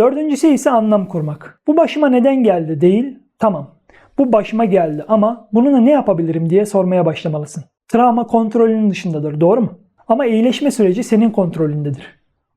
Dördüncüsü ise anlam kurmak. Bu başıma neden geldi değil, tamam. Bu başıma geldi ama bununla ne yapabilirim diye sormaya başlamalısın. Travma kontrolünün dışındadır, doğru mu? Ama iyileşme süreci senin kontrolündedir.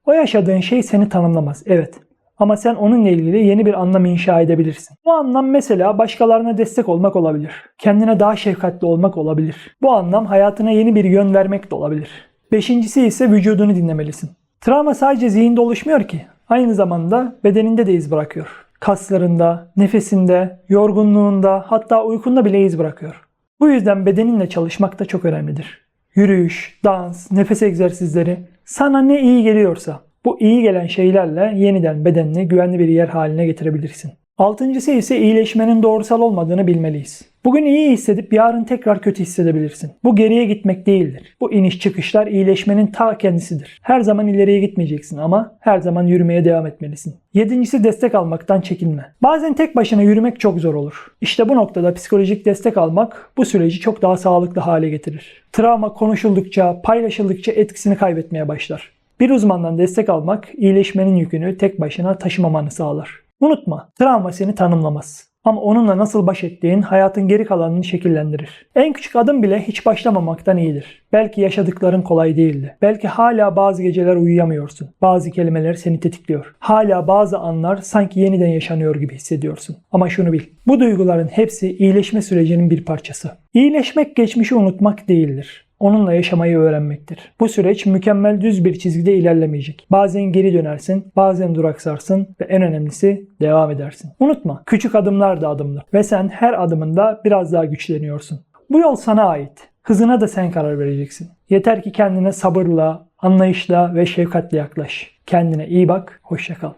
O yaşadığın şey seni tanımlamaz, evet. Ama sen onunla ilgili yeni bir anlam inşa edebilirsin. Bu anlam mesela başkalarına destek olmak olabilir. Kendine daha şefkatli olmak olabilir. Bu anlam hayatına yeni bir yön vermek de olabilir. Beşincisi ise vücudunu dinlemelisin. Travma sadece zihinde oluşmuyor ki. Aynı zamanda bedeninde de iz bırakıyor. Kaslarında, nefesinde, yorgunluğunda, hatta uykunda bile iz bırakıyor. Bu yüzden bedeninle çalışmak da çok önemlidir. Yürüyüş, dans, nefes egzersizleri sana ne iyi geliyorsa bu iyi gelen şeylerle yeniden bedenini güvenli bir yer haline getirebilirsin. Altıncısı ise iyileşmenin doğrusal olmadığını bilmeliyiz. Bugün iyi hissedip yarın tekrar kötü hissedebilirsin. Bu geriye gitmek değildir. Bu iniş çıkışlar iyileşmenin ta kendisidir. Her zaman ileriye gitmeyeceksin ama her zaman yürümeye devam etmelisin. Yedincisi destek almaktan çekinme. Bazen tek başına yürümek çok zor olur. İşte bu noktada psikolojik destek almak bu süreci çok daha sağlıklı hale getirir. Travma konuşuldukça, paylaşıldıkça etkisini kaybetmeye başlar. Bir uzmandan destek almak iyileşmenin yükünü tek başına taşımamanı sağlar. Unutma, travma seni tanımlamaz. Ama onunla nasıl baş ettiğin hayatın geri kalanını şekillendirir. En küçük adım bile hiç başlamamaktan iyidir. Belki yaşadıkların kolay değildi. Belki hala bazı geceler uyuyamıyorsun. Bazı kelimeler seni tetikliyor. Hala bazı anlar sanki yeniden yaşanıyor gibi hissediyorsun. Ama şunu bil. Bu duyguların hepsi iyileşme sürecinin bir parçası. İyileşmek geçmişi unutmak değildir onunla yaşamayı öğrenmektir. Bu süreç mükemmel düz bir çizgide ilerlemeyecek. Bazen geri dönersin, bazen duraksarsın ve en önemlisi devam edersin. Unutma, küçük adımlar da adımlar ve sen her adımında biraz daha güçleniyorsun. Bu yol sana ait. Hızına da sen karar vereceksin. Yeter ki kendine sabırla, anlayışla ve şefkatle yaklaş. Kendine iyi bak, hoşça kal.